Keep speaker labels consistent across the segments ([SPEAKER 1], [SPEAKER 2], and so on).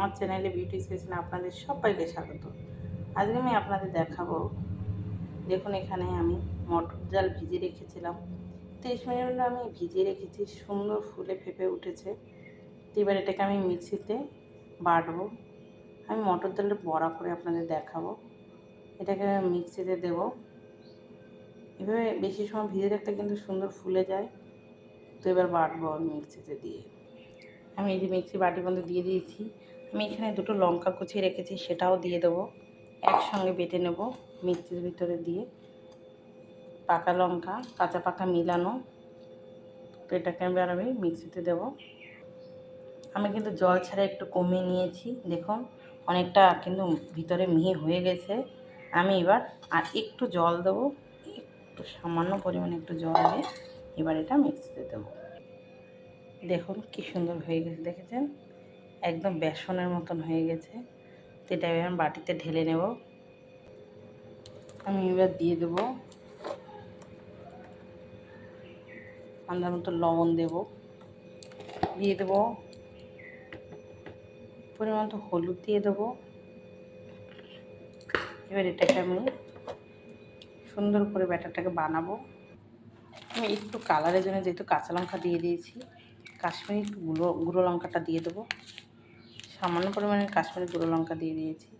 [SPEAKER 1] আমার চ্যানেলে beauty special আপনাদের সবাইকে স্বাগত। আজকে আমি আপনাদের দেখাবো, দেখুন এখানে আমি মটর ডাল ভিজে রেখেছিলাম। তেইশ মিনিট আমি ভিজিয়ে রেখেছি, সুন্দর ফুলে ফেপে উঠেছে। এবার এটাকে আমি মিক্সিতে বাটবো। আমি মটর ডালের বড়া করে আপনাদের দেখাবো। এটাকে মিক্সিতে দেব। এভাবে বেশি সময় ভিজে রাখলে কিন্তু সুন্দর ফুলে যায়। তো এবার বাটবো আমি মিক্সিতে দিয়ে। আমি এই যে মিক্সি বাটি বন্ধ দিয়ে দিয়েছি। আমি এখানে দুটো লঙ্কা কুচিয়ে রেখেছি, সেটাও দিয়ে দেবো। একসঙ্গে বেটে নেব মিক্সির ভিতরে দিয়ে। পাকা লঙ্কা, কাঁচা পাকা মিলানো তো এটাকে এবার আমি মিক্সিতে দেব। আমি কিন্তু জল ছাড়া একটু কমিয়ে নিয়েছি। দেখুন, অনেকটা কিন্তু ভিতরে মিহি হয়ে গেছে। আমি এবার আর একটু জল দেবো, একটু সামান্য পরিমাণে একটু জল দিয়ে এবার এটা মিক্সিতে দেবো। দেখুন কি সুন্দর হয়ে গেছে, দেখেছেন? একদম বেসনের মতন হয়ে গেছে। তো এটা এবার বাটিতে ঢেলে নেব। আমি এবার দিয়ে দেব। আন্দার মতো লবণ দেব। দিয়ে দেব। পরিমাণ তো হলুদ দিয়ে দেবো। এবার এটাকে আমি সুন্দর করে ব্যাটারটাকে বানাবো। আমি একটু কালারের জন্য যেহেতু কাঁচা লঙ্কা দিয়ে দিয়েছি কাশ্মীরি গুঁড়ো গুঁড়ো লঙ্কাটা দিয়ে দেবো। সামান্য পরিমাণে কাশ্মীরি গুঁড়ো লঙ্কা দিয়ে দিয়েছি।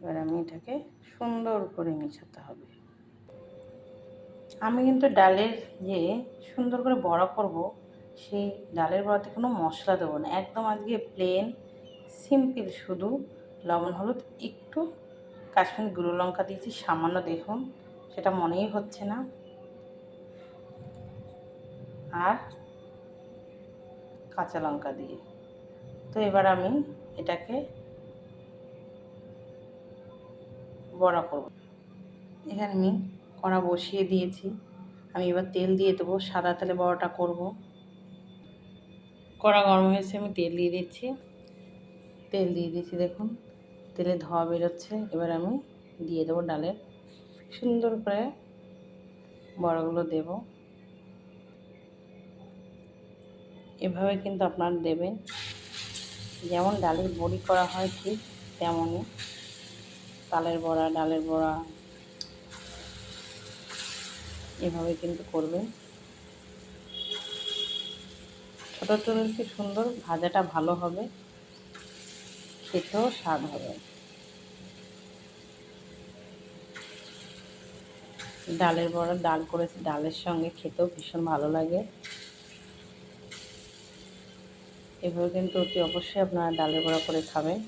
[SPEAKER 1] এবার আমি এটাকে সুন্দর করে মেশাতে হবে। আমি কিন্তু ডালের যে সুন্দর করে বড়া করব, সেই ডালের বড়াতে কোনো মশলা দেবো না। একদম আজকে প্লেন সিম্পল শুধু লবণ, হলুদ, একটু কাশ্মীরি গুঁড়ো লঙ্কা দিয়েছি। সামান্য দেখুন, সেটা মনেই হচ্ছে না। আর কাঁচা লঙ্কা দিয়ে। তো এবার আমি এটাকে বড়া করব। এখানে আমি কড়া বসিয়ে দিয়েছি। আমি এবার তেল দিয়ে দেবো, সাদা তেলে বড়াটা করব। কড়া গরম হয়েছে, আমি তেল দিয়ে দিচ্ছি। তেল দিয়ে দিচ্ছি দেখুন, তেলে ধোয়া বেরোচ্ছে। এবার আমি দিয়ে দেবো ডালের। সুন্দর করে বড়াগুলো দেবো। এভাবে কিন্তু আপনারা দেবেন। যেমন ডালের বড়ি করা হয় ঠিক তেমনই। তালের বড়া, ডালের বড়া এভাবে কিন্তু করবেন। ছোটো ছোটো কি সুন্দর ভাজাটা ভালো হবে, খেতেও স্বাদ হবে। ডালের বড়া, ডাল করেছি, ডালের সঙ্গে খেতেও ভীষণ ভালো লাগে। এভাবে কিন্তু অতি অবশ্যই আপনারা ডালের বড়া করে খাবেন।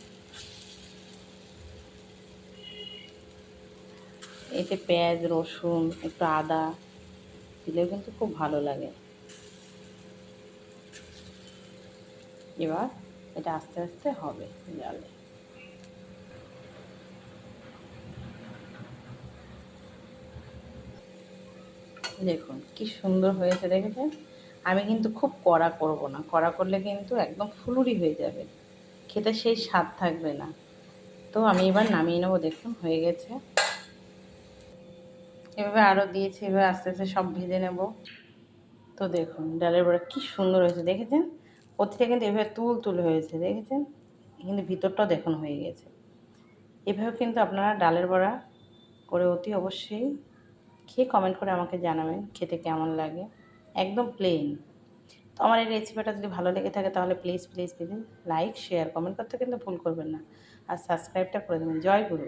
[SPEAKER 1] এতে পেঁয়াজ, রসুন, একটু আদা দিলেও কিন্তু খুব ভালো লাগে। এবার এটা আস্তে আস্তে হবে ডালে। দেখুন কি সুন্দর হয়েছে, দেখেছেন? আমি কিন্তু খুব কড়া করব না। কড়া করলে কিন্তু একদম ফুলুরি হয়ে যাবে। খেতে সেই স্বাদ থাকবে না। তো আমি এবার নামিয়ে নেব, দেখুন, হয়ে গেছে। এভাবে আরও দিয়েছি এবার আস্তে আস্তে সব ভেজে নেব। তো দেখুন, ডালের বড়া কী সুন্দর হয়েছে, দেখেছেন? প্রতিটা কিন্তু এভাবে তুল তুল হয়েছে, দেখেছেন? কিন্তু ভিতরটাও দেখুন হয়ে গেছে। এভাবে কিন্তু আপনারা ডালের বড়া করে অতি অবশ্যই খেয়ে কমেন্ট করে আমাকে জানাবেন, খেতে কেমন লাগে। একদম প্লেন তো আমার এই রেসিপিটা যদি ভালো লেগে থাকে তাহলে please please please like share comment করতে কিন্তু ভুল করবেন না। আর সাবস্ক্রাইবটা করে দেবেন। জয় গুরু।